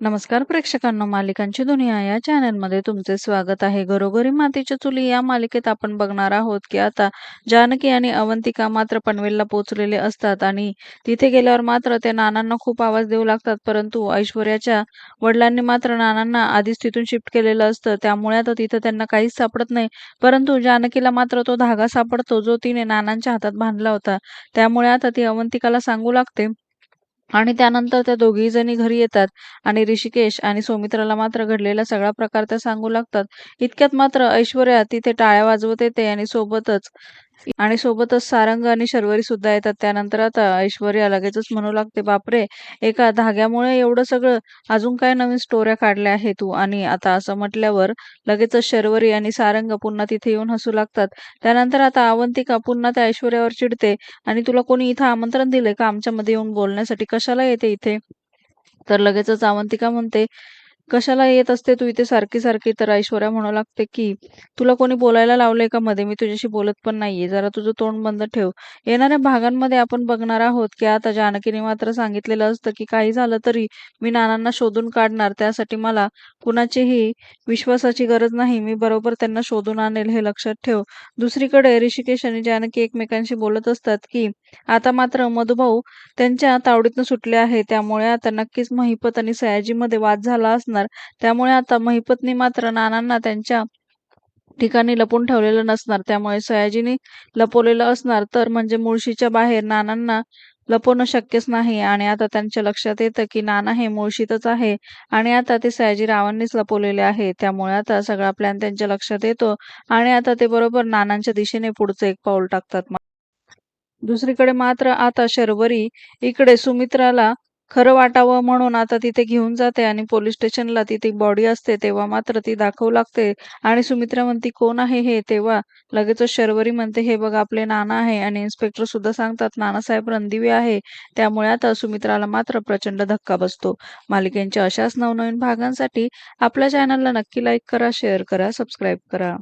नमस्कार प्रेक्षकांनो मालिकांची दुनिया या चॅनलमध्ये तुमचे स्वागत आहे. घरोघरी मातीच्या चुली या मालिकेत आपण बघणार आहोत की आता जानकी आणि अवंतिका मात्र पनवेलला पोहोचलेले असतात आणि तिथे गेल्यावर मात्र ते नानांना खूप आवाज देऊ लागतात. परंतु ऐश्वर्याच्या वडिलांनी मात्र नानांना आधीच तिथून शिफ्ट केलेलं असतं. त्यामुळे आता तिथं त्यांना काहीच सापडत नाही. परंतु जानकीला मात्र तो धागा सापडतो जो तिने नानांच्या हातात बांधला होता. त्यामुळे आता ती अवंतिकाला सांगू लागते आणि त्यानंतर त्या दोघी जणी घरी येतात आणि ऋषिकेश आणि सौमित्राला मात्र घडलेला सगळा प्रकार त्या सांगू लागतात. इतक्यात मात्र ऐश्वर्या तिथे टाळ्या वाजवत येते आणि सोबतच आणि सोबतच सारंग आणि शर्वरी सुद्धा येतात. त्यानंतर आता ऐश्वर्या लगेचच म्हणू लागते बापरे एका धाग्यामुळे एवढं सगळं अजून काय नवीन स्टोऱ्या काढल्या आहे तू? आणि आता असं म्हटल्यावर लगेचच शर्वरी आणि सारंग पुन्हा तिथे येऊन हसू लागतात. त्यानंतर आता अवंतिका पुन्हा त्या ऐश्वर्यावर चिडते आणि तुला कोणी इथं आमंत्रण दिलंय का? आमच्यामध्ये येऊन बोलण्यासाठी कशाला येते इथे? तर लगेचच अवंतिका म्हणते कशाला येत असते तू इथे सारखी सारखी तर ऐश्वर्या म्हणू लागते की तुला कोणी बोलायला लावलंय का मध्ये? मी तुझ्याशी बोलत पण नाहीये. जरा तुझं तोंड बंद ठेव. येणाऱ्या भागांमध्ये आपण बघणार आहोत की आता जानकीने मात्र सांगितलेलं असतं की काही झालं तरी मी नानांना शोधून काढणार. त्यासाठी मला कुणाचीही विश्वासाची गरज नाही. मी बरोबर त्यांना शोधून आणेल हे लक्षात ठेव. दुसरीकडे ऋषिकेश आणि जानकी एकमेकांशी बोलत असतात की आता मात्र मधुभाऊ त्यांच्या तावडीतून सुटले आहे. त्यामुळे आता नक्कीच महिपत आणि सयाजीमध्ये वाद झाला असणार. त्यामुळे आता महिपतनी मात्र नानांना त्यांच्या ठिकाणी लपून ठेवलेलं नसणार. त्यामुळे सयाजीने लपवलेलं असणार. तर म्हणजे मुळशीच्या बाहेर नानांना लपवणं शक्यच नाही. आणि आता त्यांच्या लक्षात येतं की नाना हे मुळशीतच आहे. आणि आता ते सयाजीरावांनीच लपवलेले आहे. त्यामुळे आता सगळा प्लॅन त्यांच्या लक्षात येतो. आणि आता ते बरोबर नानांच्या दिशेने पुढचं एक पाऊल टाकतात. दुसरीकडे मात्र आता शर्वरी इकडे सुमित्राला खरं वाटावं म्हणून आता तिथे घेऊन जाते आणि पोलीस स्टेशनला तिथे बॉडी असते तेव्हा मात्र ती दाखवू लागते. आणि सुमित्रा म्हणती कोण आहे हे? तेव्हा लगेचच शर्वरी म्हणते हे बघ आपले नाना आहे. आणि इन्स्पेक्टर सुद्धा सांगतात नानासाहेब रणदिवे आहे. त्यामुळे आता सुमित्राला मात्र प्रचंड धक्का बसतो. मालिकेंच्या अशाच नवनवीन भागांसाठी आपल्या चॅनलला नक्की लाईक करा शेअर करा सबस्क्राईब करा.